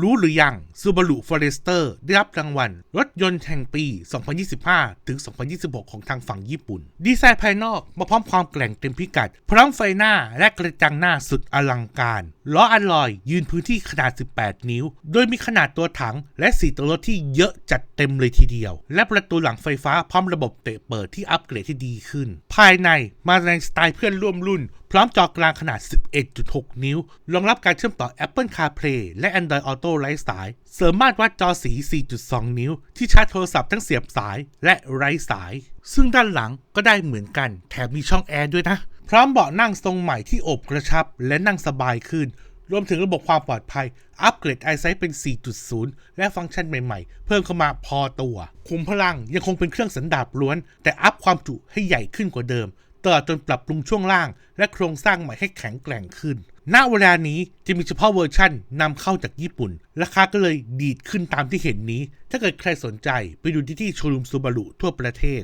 รู้หรือยัง Subaru Forester ได้รับรางวัล รถยนต์แห่งปี 2025 ถึง 2026 ของทางฝั่งญี่ปุ่น ดีไซน์ภายนอกมาพร้อมความแกร่งเต็มพิกัด พร้อมไฟหน้าและกระจังหน้าสุดอลังการ ล้ออัลลอยยืนพื้นที่ขนาด 18 นิ้ว โดยมีขนาดตัวถังและสีตัวรถที่เยอะจัดเต็มเลยทีเดียว และประตูหลังไฟฟ้าพร้อมระบบเตะเปิดที่อัปเกรดที่ดีขึ้น ภายในมาในสไตล์เพื่อนร่วมรุ่น ร้อมจอกลางขนาด 11.6 นิ้ว รองรับการเชื่อมต่อ Apple CarPlay และ Android Auto ไร้สาย เสริมมาตรวัดจอสี 4.2 นิ้ว ที่ชาร์จโทรศัพท์ทั้งเสียบสายและไร้สาย ซึ่งด้านหลังก็ได้เหมือนกัน แถมมีช่องแอร์ด้วยนะ พร้อมเบาะนั่งทรงใหม่ที่อบกระชับ และนั่งสบายขึ้น รวมถึงระบบความปลอดภัย อัปเกรด iSight เป็น 4.0 และฟังก์ชันใหม่ๆ เพิ่มเข้ามาพอตัว คุมพลังยังคงเป็นเครื่องสันดาปล้วน แต่อัพความจุให้ใหญ่ขึ้นกว่าเดิม ตลอดจนปรับปรุงช่วงล่าง และโครงสร้างใหม่ให้แข็งแกร่งขึ้น ณ เวลานี้จะมีเฉพาะเวอร์ชั่นนำเข้าจากญี่ปุ่น ราคาก็เลยดีดขึ้นตามที่เห็นนี้ ถ้าเกิดใครสนใจไปดูที่ที่โชว์รูมซูบารุทั่วประเทศ